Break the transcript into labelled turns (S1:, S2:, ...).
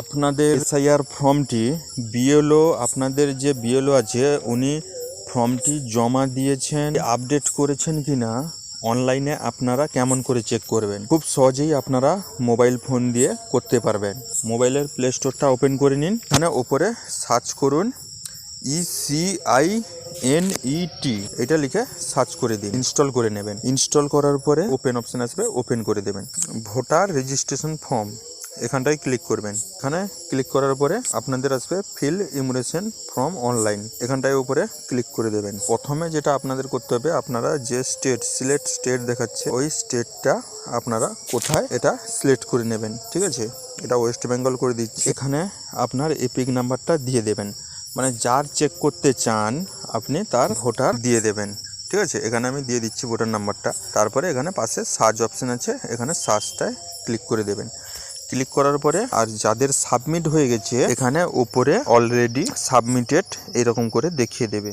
S1: আপনাদের এসআইআর ফর্মটি বিএলও, আপনাদের যে বিএলও আছে, উনি ফর্মটি জমা দিয়েছেন, আপডেট করেছেন কি না অনলাইনে আপনারা কেমন করে চেক করবেন? খুব সহজেই আপনারা মোবাইল ফোন দিয়ে করতে পারবেন। মোবাইলের প্লে স্টোরটা ওপেন করে নিন। এখানে ওপরে সার্চ করুন E ইসিআই এন টি এটা লিখে সার্চ করে দিন, ইনস্টল করে নেবেন। ইনস্টল করার পরে ওপেন অপশন আসবে, ওপেন করে দেবেন। Voter registration form. এখানটায় ক্লিক করবেন। এখানে ক্লিক করার পরে আপনাদের আসবে ফিল ইমুলেশন ফ্রম অনলাইন এখানটায় উপরে ক্লিক করে দেবেন। প্রথমে যেটা আপনাদের করতে হবে, আপনারা যে স্টেট সিলেক্ট স্টেট দেখাচ্ছে, ওই স্টেটটা আপনারা কোথায় এটা সিলেক্ট করে নেবেন, ঠিক আছে? এটা ওয়েস্ট বেঙ্গল করে দিচ্ছি। এখানে আপনার এপিক নাম্বারটা দিয়ে দেবেন। মানে যার চেক করতে চান, আপনি তার ভোটার দিয়ে দেবেন, ঠিক আছে? এখানে আমি দিয়ে দিচ্ছি ভোটার নাম্বারটা। তারপরে এখানে পাশে সার্চ অপশন আছে, এখানে সার্চটায় ক্লিক করে দেবেন। ক্লিক করার পরে আর যাদের সাবমিট হয়ে গেছে, এখানে উপরে অলরেডি সাবমিটেড এরকম করে দেখিয়ে দেবে।